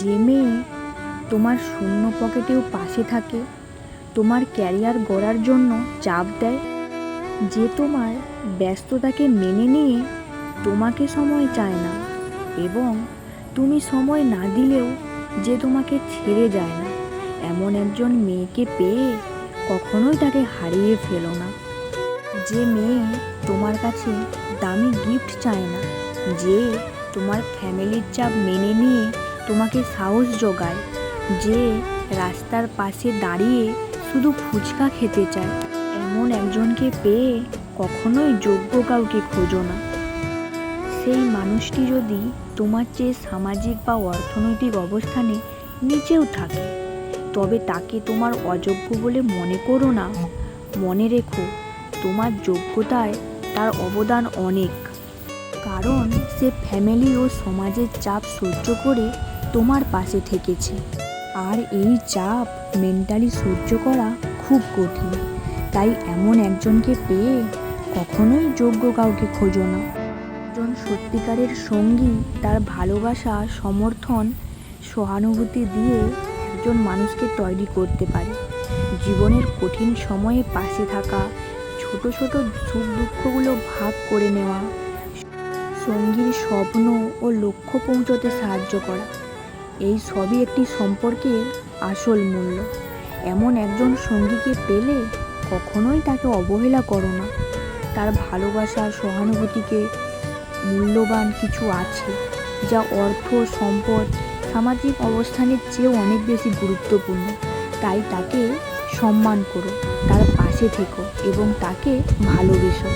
যে মেয়ে তোমার শূন্য পকেটেও পাশে থাকে, তোমার ক্যারিয়ার গড়ার জন্য চাপ দেয়, যে তোমার ব্যস্ততাকে মেনে নিয়ে তোমাকে সময় চায় না এবং তুমি সময় না দিলেও যে তোমাকে ছেড়ে যায় না। এমন একজন মেয়েকে পেয়ে কখনোই তাকে হারিয়ে ফেলো না। যে মেয়ে তোমার কাছে দামি গিফট চায় না, যে তোমার ফ্যামিলির চাপ মেনে নিয়ে তোমাকে সাহস জোগায় যে রাস্তার পাশে দাঁড়িয়ে শুধু ফুচকা খেতে চায়। এমন একজনকে পেয়ে কখনোই যোগ্য কাউকে খোঁজো না। সেই মানুষটি যদি তোমার চেয়ে সামাজিক বা অর্থনৈতিক অবস্থানে নিচেও থাকে, তবে তাকে তোমার অযোগ্য বলে মনে করো না। মনে রেখো, তোমার যোগ্যতায় তার অবদান অনেক। কারণ সে ফ্যামিলি ও সমাজের চাপ সহ্য করে তোমার পাশে থেকেছে। আর এই চাপ মেন্টালি সহ্য করা খুব কঠিন। তাই এমন একজনকে পেয়ে কখনোই যোগ্য কাউকে খোঁজো না। একজন সত্যিকারের সঙ্গী তার ভালোবাসা, সমর্থন, সহানুভূতি দিয়ে একজন মানুষকে তৈরি করতে পারে। জীবনের কঠিন সময়ে পাশে থাকা, ছোট ছোট সুখ দুঃখগুলো ভাগ করে নেওয়া, সঙ্গীর স্বপ্ন ও লক্ষ্য পৌঁছতে সাহায্য করা। এই সবই একটি সম্পর্কের আসল মূল্য। এমন একজন সঙ্গীকে পেলে কখনোই তাকে অবহেলা করো না। তার ভালোবাসা সহানুভূতিকে মূল্যবান কিছু আছে, যা অর্থ, সম্পদ, সামাজিক অবস্থানের চেয়েও অনেক বেশি গুরুত্বপূর্ণ। তাই তাকে সম্মান করো, তার পাশে থেকো এবং তাকে ভালোবেসো।